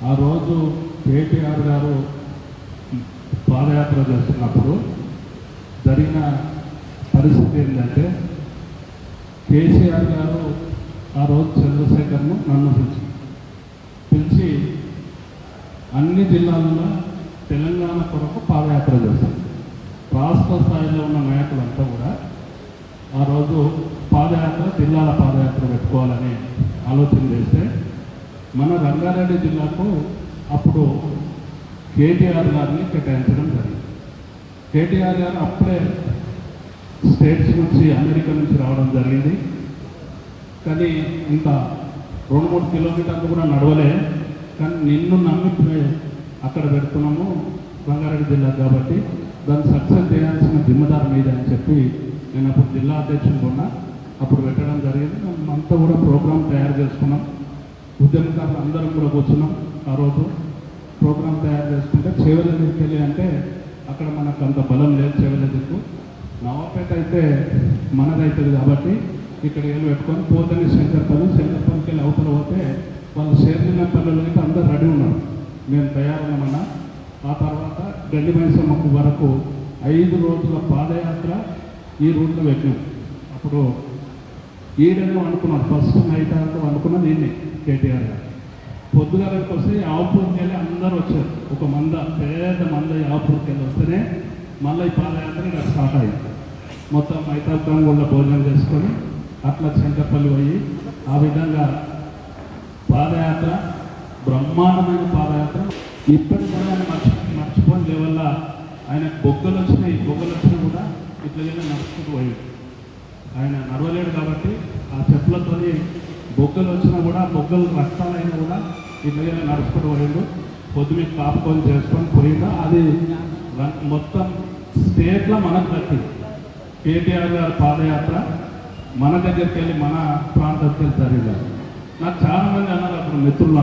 ఆ రోజు కేటీఆర్ గారు పాదయాత్ర చేస్తున్నప్పుడు జరిగిన పరిస్థితి ఏంటంటే కేసీఆర్ గారు ఆ రోజు చంద్రశేఖర్ను నన్ను పిలిచి పిలిచి అన్ని జిల్లాల్లో తెలంగాణ కొరకు పాదయాత్ర చేశారు రాష్ట్ర స్థాయిలో ఉన్న నాయకులంతా కూడా ఆ రోజు పాదయాత్ర జిల్లాల పాదయాత్ర పెట్టుకోవాలని ఆలోచన చేస్తే మన రంగారెడ్డి జిల్లాకు అప్పుడు కేటీఆర్ గారిని కేటాయించడం జరిగింది. కేటీఆర్ గారు అప్పుడే స్టేట్స్ నుంచి అమెరికా నుంచి రావడం జరిగింది. కానీ ఇంకా రెండు మూడు కిలోమీటర్లు కూడా నడవలే. కానీ నిన్ను నమ్మి అక్కడ పెడుతున్నాము రంగారెడ్డి జిల్లా కాబట్టి దాన్ని సక్సెస్ చేయాల్సిన జిమ్మదారు మీద అని చెప్పి నేను అప్పుడు జిల్లా అధ్యక్షుడు ఉన్నా. అప్పుడు పెట్టడం జరిగింది. మనం అంతా కూడా ప్రోగ్రాం తయారు చేసుకున్నాం. ఉద్యమకారులు అందరం కూడా కూర్చున్నాం ఆ రోజు. ప్రోగ్రాం తయారు చేసుకుంటే చేవల దిక్కెళ్ళి అంటే అక్కడ మనకు అంత బలం లేదు చేవల దిక్కు. నవాపేట అయితే మనదవుతుంది కాబట్టి ఇక్కడ ఏళ్ళు పెట్టుకొని పోతని శంకర్పల్లి శంకర్పల్లికి వెళ్ళి అవతల పోతే వాళ్ళు షేర్లిన పల్లెలు అయితే అందరు రెడీ ఉన్నారు. మేము తయారమన్నా ఆ తర్వాత గడ్డి మైసమ్మకు వరకు ఐదు రోజుల పాదయాత్ర ఈ రూట్లో పెట్టినాం. అప్పుడు ఈడనే అనుకున్నాను ఫస్ట్ నైట్ అంతా అనుకున్నది ఈయన్ని కేటీఆర్ గారు. పొద్దుగాలకు వస్తే ఆవుపూర్కి వెళ్ళి అందరూ వచ్చారు. ఒక మంద పేద మంద ఆవుపూర్కి వెళ్ళి వస్తేనే మళ్ళీ ఈ పాదయాత్ర ఇక్కడ స్టార్ట్ అయింది మొత్తం మైతాబ్దాం కూడా భోజనం చేసుకొని అట్లా చెంటపల్లి పోయి ఆ విధంగా పాదయాత్ర బ్రహ్మాండమైన పాదయాత్ర. ఇప్పటి కూడా ఆయన మర్చి మర్చిపోని లెవెల్ల ఆయన బొగ్గలు వచ్చినాయి బొగ్గలు వచ్చినా కూడా ఇట్లా నడుచుకుంటూ పోయాడు. ఆయన నడవలేడు కాబట్టి ఆ చెప్పులతోని బొగ్గలు వచ్చినా కూడా బొగ్గలు రక్తాలైనా కూడా ఈ మీద నడుచుకుంటూ పోయిండు. పొద్దు మీకు కాపుకొని చేసుకొని పోయిండు. అది మొత్తం స్టేట్లో మనకు దక్కింది. కేటీఆర్ గారి పాదయాత్ర మన దగ్గరికి వెళ్ళి మన ప్రాంతానికి వెళ్ళి జరిగింది. నాకు చాలా మంది అన్నారు అప్పుడు మిత్రులు